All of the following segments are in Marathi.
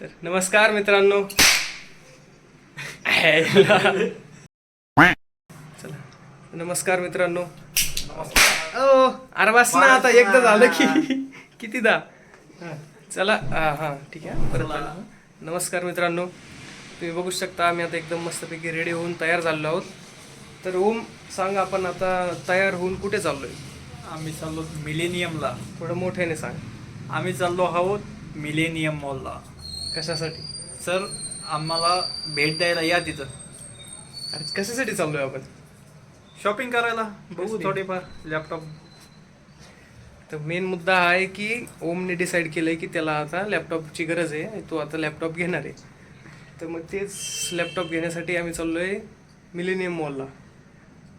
तर नमस्कार मित्रांनो. चला. नमस्कार मित्रांनो. ओ अरे बस ना आता एकदा झालं की. कितीदा? चला हा ठीक आहे. परत. नमस्कार मित्रांनो. तुम्ही बघू शकता आम्ही आता एकदम मस्तपैकी रेडी होऊन तयार झालेलो आहोत. तर ओम सांग आपण आता तयार होऊन कुठे चाललोय? आम्ही चाललो मिलेनियमला. थोडं मोठ्याने सांग. आम्ही चाललो आहोत मिलेनियम मॉलला. कशासाठी? सर आम्हाला भेट द्यायला या तिथं. अरे कशासाठी चाललोय आपण? शॉपिंग करायला. बघू? थोडेफार लॅपटॉप. तर मेन मुद्दा हा आहे की ओमने डिसाईड केलंय की त्याला आता लॅपटॉपची गरज आहे. आणि तो आता लॅपटॉप घेणार आहे. तर मग तेच लॅपटॉप घेण्यासाठी आम्ही चाललोय मिलेनियम मॉलला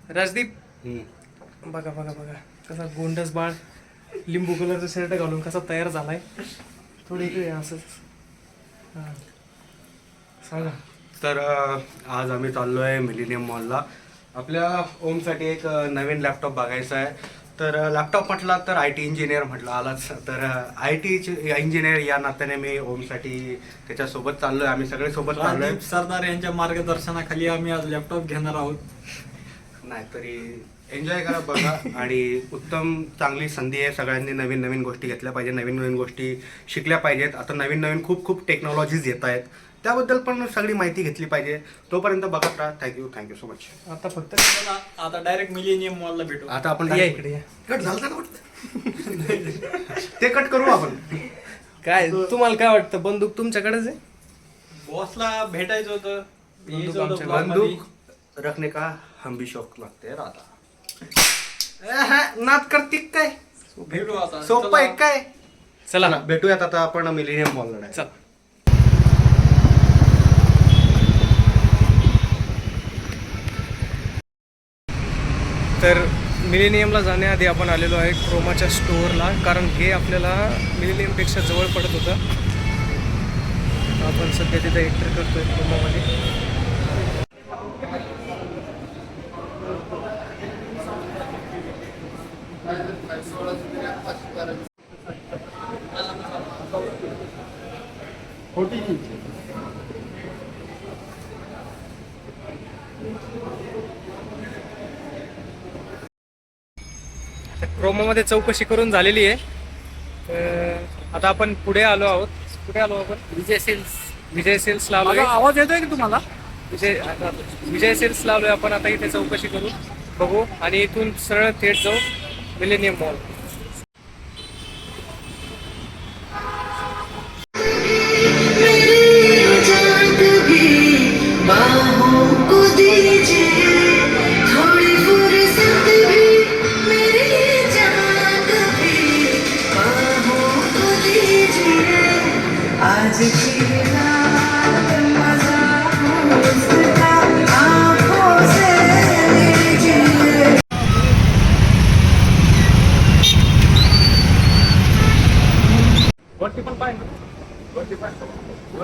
राजदीप? बघा बघा बघा. कसा गोंडस बाळ लिंबू कलरचा शर्ट घालून कसा तयार झालाय. थोडी इकडे असंच तर आज आम्ही चाललो आहे मिलिनियम मॉलला आपल्या ओमसाठी एक नवीन लॅपटॉप बघायचा आहे. तर लॅपटॉप म्हटला तर आय टी इंजिनियर म्हटलं आलाच. तर आय टी इंजिनियर या नात्याने मी ओमसाठी त्याच्यासोबत चाललोय. आम्ही सगळे सोबत चाललोय. राजदीप सरदार यांच्या मार्गदर्शनाखाली आम्ही आज लॅपटॉप घेणार आहोत. नाही तरी एन्जॉय करा बघा. आणि उत्तम चांगली संधी आहे. सगळ्यांनी नवीन नवीन गोष्टी घेतल्या पाहिजे. नवीन नवीन गोष्टी शिकल्या पाहिजेत. आता नवीन नवीन खूप खूप टेक्नॉलॉजीज येत आहेत. त्याबद्दल पण सगळी माहिती घेतली पाहिजे. तोपर्यंत बघत राहा. थँक्यू थँक्यू सो मच आता फक्त आता डायरेक्ट मिलेनियम मॉलला भेटू. आता आपण या. इकडे या. कट झालं ना वाटतं? ते कट करू आपण. काय तुम्हाला काय वाटतं? बंदूक तुमच्याकडेच आहे? बॉसला भेटायचं होतं. यायचं होतं आमच्या vlog मध्ये. बंदूक रखने का हम भी शौक लागते राहता नाद करते काय? भेटू आता. सोपं आहे चला. काय? चला चला भेटूयात आता आपण मिलेनियम मॉलला चल. तर मिलेनियमला जाण्याआधी आपण आलेलो आहे क्रोमाच्या स्टोअरला कारण हे आपल्याला मिलेनियमपेक्षा जवळ पडत होतं. आपण सध्या तिथं एंटर करतोय क्रोमामध्ये. क्रोमामध्ये चौकशी करून झालेली आहे. तर आता आपण पुढे आलो आहोत. कुठे आलो आपण. विजय सेल्स. विजय सेल्सला आलोय. माझा आवाज येतोय की तुम्हाला? विजय आता विजय सेल्सला आलोय. आपण आता इथे चौकशी करू. बघू. आणि इथून सरळ थेट जाऊ. Millennium mall.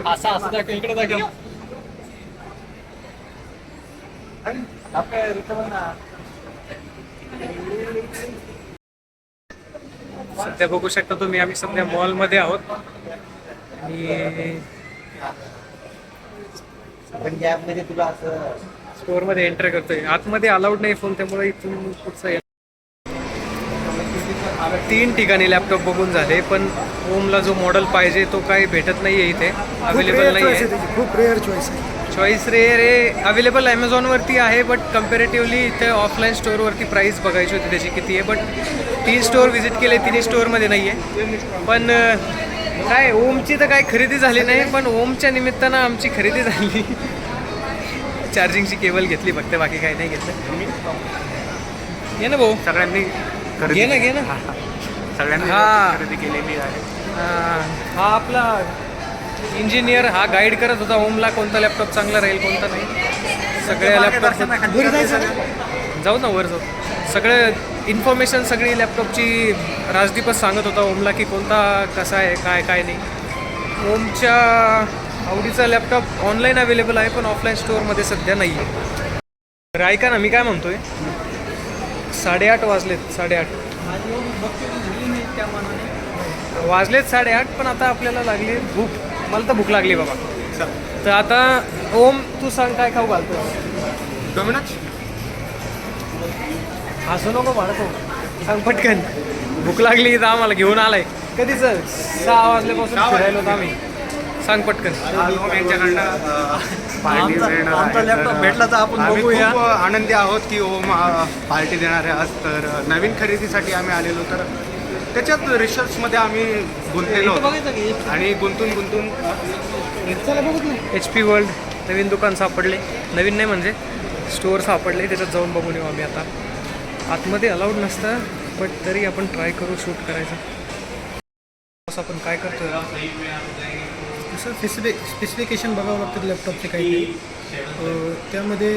असं असं दाखव इकडे दाखव सध्या बघू शकता तुम्ही आम्ही सध्या मॉलमध्ये आहोत. आणि स्टोअरमध्ये एंटर करतोय. आतमध्ये अलाउड नाही फोन त्यामुळे इथून ये- तीन ठिकाणी लॅपटॉप बघून झाले पण ओमला जो मॉडेल पाहिजे तो काही भेटत नाहीये इथे. अवेलेबल नाही आहे खूप रेअर चॉईस आहे. चॉईस रे रे अवेलेबल ॲमेझॉनवरती आहे बट कम्पॅरेटिव्हली इथे ऑफलाईन स्टोअरवरती प्राईस बघायची होती त्याची किती आहे. बट तीन स्टोअर व्हिजिट केले तिन्ही स्टोअरमध्ये नाही आहे पण काय ओमची तर काही खरेदी झाली नाही पण ओमच्या निमित्तानं आमची खरेदी झाली. चार्जिंगची केबल घेतली फक्त बाकी काही नाही घेतलं. घे ना भाऊ. सगळ्यांनी घे ना घे ना. सगळ्यांनी हा. खरेदी केलेली आहे. हा हा आपला इंजिनियर हा गाईड करत होता. ओमला कोणता लॅपटॉप चांगला राहील कोणता नाही. सगळ्या लॅपटॉप जाऊ ना वर जाऊ. सगळं इन्फॉर्मेशन सगळी लॅपटॉपची राजदीपच सांगत होता ओमला की कोणता कसा आहे काय काय नाही. ओमच्या आवडीचा लॅपटॉप ऑनलाईन अवेलेबल आहे पण ऑफलाईन स्टोअरमध्ये सध्या नाही आहे तर ऐका ना मी काय म्हणतोय? साडेआठ वाजलेत साडेआठ. वाजलेत साडेआठ पण आता आपल्याला लागली भूक. मला तर भूक लागली बाबा. तर आता ओम तू सांग काय खाऊ घालतो डोमिनोज हसू नको म्हणतो सांग पटकन. भूक लागली तर आम्हाला घेऊन आलाय. कधीच सहा वाजल्यापासून फिरायला होतो आम्ही. सांग पटकन. आमचा- तर, भेटला तर आपण आम्ही बघूया. खूप आनंदी आहोत की ओम अ, पार्टी देणार आहे आज तर नवीन खरेदीसाठी आम्ही आलेलो. तर त्याच्यात रिसर्चमध्ये आम्ही गुंतलेलो होतो. आणि गुंतून गुंतून एच पी वर्ल्ड नवीन दुकान सापडले. नवीन नाही म्हणजे स्टोअर सापडले. त्याच्यात जाऊन बघून येऊ आम्ही आता. आतमध्ये अलाउड नसतं बट तरी आपण ट्राय करू शूट करायचं. असं आपण काय करतो तसं स्पेसिफिक स्पेसिफिकेशन बघावं लागतं लॅपटॉपचे काही त्यामध्ये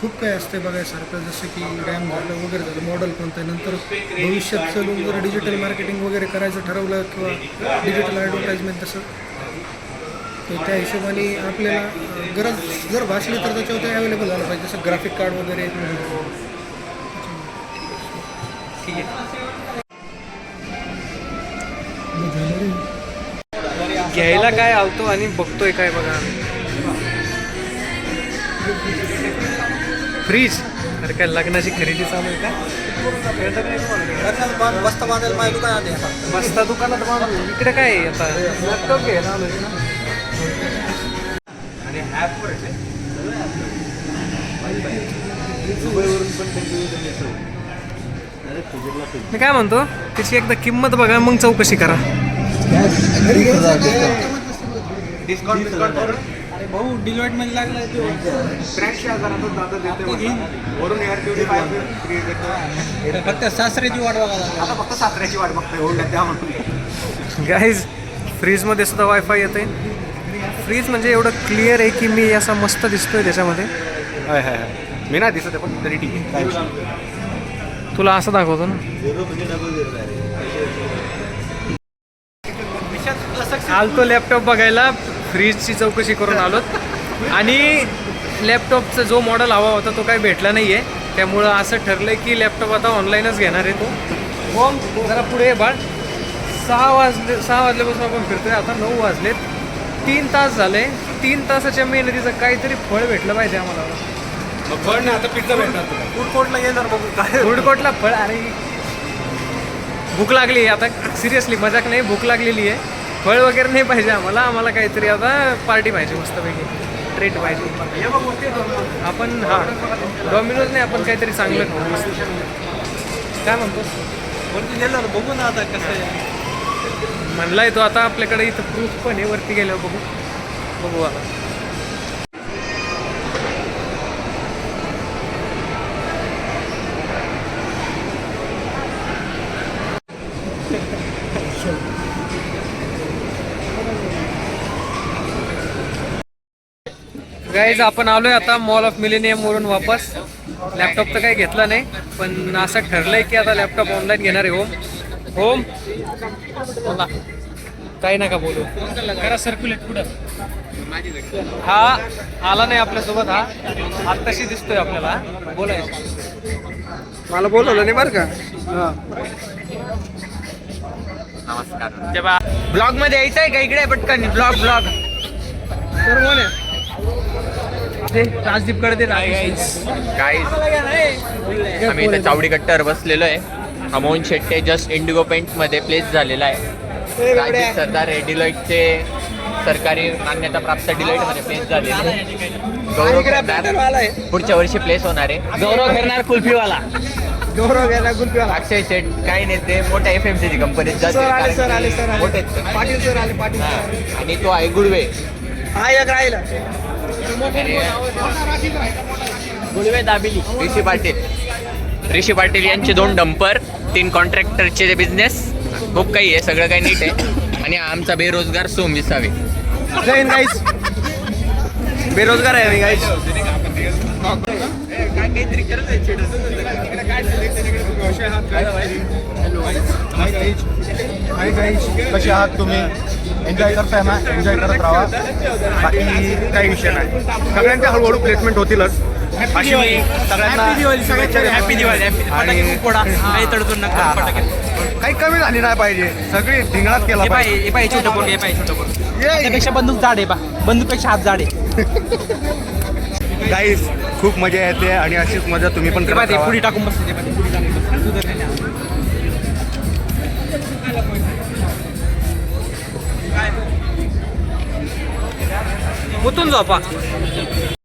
खूप काही असतं बघायसारखं जसं की रॅम झालं वगैरे झालं मॉडेल कोणतं आहे नंतर भविष्यात चालून जर डिजिटल मार्केटिंग वगैरे करायचं ठरवलं किंवा डिजिटल ॲडव्हर्टाईजमेंट तसं तर त्या हिशोबाने आपल्याला गरज जर भासली तर त्याच्यावर ते अवेलेबल झालं पाहिजे जसं ग्राफिक कार्ड वगैरे. ठीक आहे. घ्यायला काय आवतो आणि बघतोय काय बघा. फ्रीज अरे काय लग्नाची खरेदी चालू आहे का? कळतं बस्ता बांधायला माझ्या दुकानात आहे बसता दुकानात बांधू इकडे काय आहे आता? लॅपटॉप घ्यायला आलोय ना. आणि ॲपवर मी काय म्हणतो त्याची एकदा किंमत बघा मग चौकशी करा. डिस्काउंट डिस्काउंट अरे भाऊ डिलॉटमध्ये लागला आहे तो त्र्याऐंशी हजारातून दादा देते वरून एअर प्युरिफायर देतो फक्त सासऱ्याची वाट बघायला आता फक्त सासऱ्याची वाट बघतोय होल्ड्यात द्या म्हणून गाईज फ्रीजमध्ये सुद्धा वायफाय येते फ्रीज म्हणजे एवढं क्लिअर आहे की मी असा मस्त दिसतोय त्याच्यामध्ये. हाय हाय हाय. मी नाही दिसत आहे, पण तरी ठीक आहे. काय तुला असं दाखवतो ना. आलतो लॅपटॉप बघायला. फ्रीजची चौकशी करून आलोत. आणि लॅपटॉपचा जो मॉडेल हवा होता तो काही भेटला नाही आहे त्यामुळं असं ठरलं की लॅपटॉप आता ऑनलाईनच घेणार आहे तो. मग जरा पुढे बाळ. सहा वाजले सहा वाजल्यापासून आपण फिरतोय. आता नऊ वाजलेत. तीन तास झाले. तीन तासाच्या मेहनतीचं काहीतरी फळ भेटलं पाहिजे आम्हाला. मग फळ ना आता पिझ्झा भेटणार तुला. फूड कोर्टला येणार बघू काय फूड कोर्टला फळ अरे भूक लागली आता सिरियसली मजाक नाही भूक लागलेली आहे. फळ वगैरे नाही पाहिजे आम्हाला. आम्हाला काहीतरी आता पार्टी पाहिजे मस्तपैकी. ट्रीट पाहिजे. आपण हां. डॉमिनोज नाही आपण काहीतरी चांगलं खाऊ. मस्त. काय म्हणतो? गेल्यावर बघू ना आता कसं आहे. म्हणलाय तो आता आपल्याकडे इथं प्रूफ पण आहे. वरती गेल्यावर बघू. बघू आता. गाईज आपण आलोय आता मॉल ऑफ मिलेनियम वरून वापस. लॅपटॉप तर काही घेतला नाही पण असं ठरलंय की आता लॅपटॉप ऑनलाईन घेणार आहे होम होम बोला. काही नका बोलू. करा सर्क्युलेट पुढं. हा आला नाही आपल्यासोबत हा. आत्ताशी दिसतोय आपल्याला. बोलायचं. मला बोलवलं नाही बरं का? ब्लॉगमध्ये यायचं आहे का? इकडे पटकन. ब्लॉग ब्लॉग तर कोण आहे? ते राजदीपकडे ते गाईज आम्ही इथे चावडी कट्ट्यावर बसलेलो आहे. अमोल शेट्टे जस्ट इंडिगो पेंटमध्ये प्लेस झालेला आहे. राजीव सरदार हे डिलॉइटचे सरकारी मान्यता प्राप्त डिलॉइटमध्ये प्लेस झालेले आहे. गौरव करणार पुढच्या वर्षी प्लेस होणार आहे. गौरव करणार कुल्फीवाला. गौरव घ्यायला गुलपिवाला अक्षय शेट काही नेते मोठ्या एफ एम सी ची कंपनीत जाते सर आले, सर कारण आले, की सर आले. मोठे आहेत ते. पाटील सर आले. पाटील. आणि तो आहे गुडवे. हा एक राहिला. गुडवे दाबिली. ऋषी पाटील. ऋषी पाटील यांचे दोन डंपर तीन कॉन्ट्रॅक्टरचे बिझनेस खूप काही आहे सगळं काही नीट आहे. आणि आमचा बेरोजगार सोम विसावे. गाईस बेरोजगार आहे आम्ही गाईस हाय कसे आहात तुम्ही? एन्जॉय करताय ना एन्जॉय करत राहा बाकी काही विषय नाही. सगळ्यांच्या हळूहळू प्लेसमेंट होतीलच. अशी सगळ्यांना हॅपी दिवाळी काही कमी झाली नाही पाहिजे. सगळी धिंगणात केला पाहिजे. हे हे त्यापेक्षा बंदूक जाड आहे बा बंदूकपेक्षा हात जाड आहे. गाईस खूप मजा येते आणि अशीच मजा तुम्ही पण राहा. पुढी टाकून बसते ते पाय झोपा